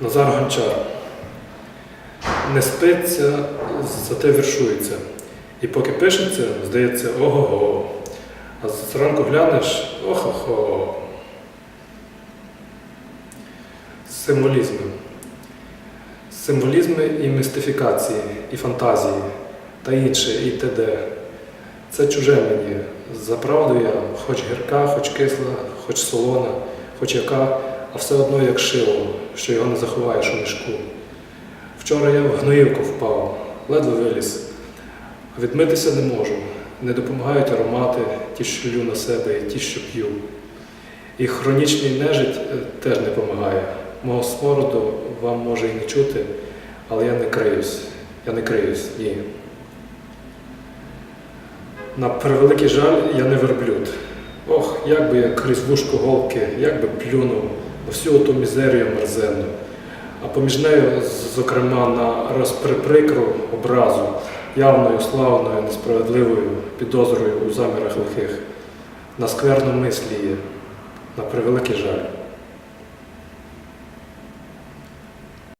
Назар Гончар. Не спиться, зате віршується. І поки пишеться, здається, ого-го. А зранку глянеш охо-хо. Символізми. Символізми і містифікації, і фантазії, та інше, і т.д. Це чуже мені. За правду я хоч гірка, хоч кисла, хоч солона, хоч яка, а все одно як шило, що його не заховаєш у мішку. Вчора я в гноївку впав, ледве виліз, а відмитися не можу. Не допомагають аромати, ті, що лю на себе, і ті, що п'ю. І хронічний нежить е, теж не допомагає. Мого смороду вам може і не чути, але я не криюсь. Я не криюсь, ні. На превеликий жаль, я не верблюд. Ох, як би я крізь вушко голки, як би плюнув всю ту мізерію мерзенну. А поміж нею, зокрема, на розприприкру образу, явною, славною, несправедливою підозрою у замірах лихих, на скверну мислі є, на превеликий жаль.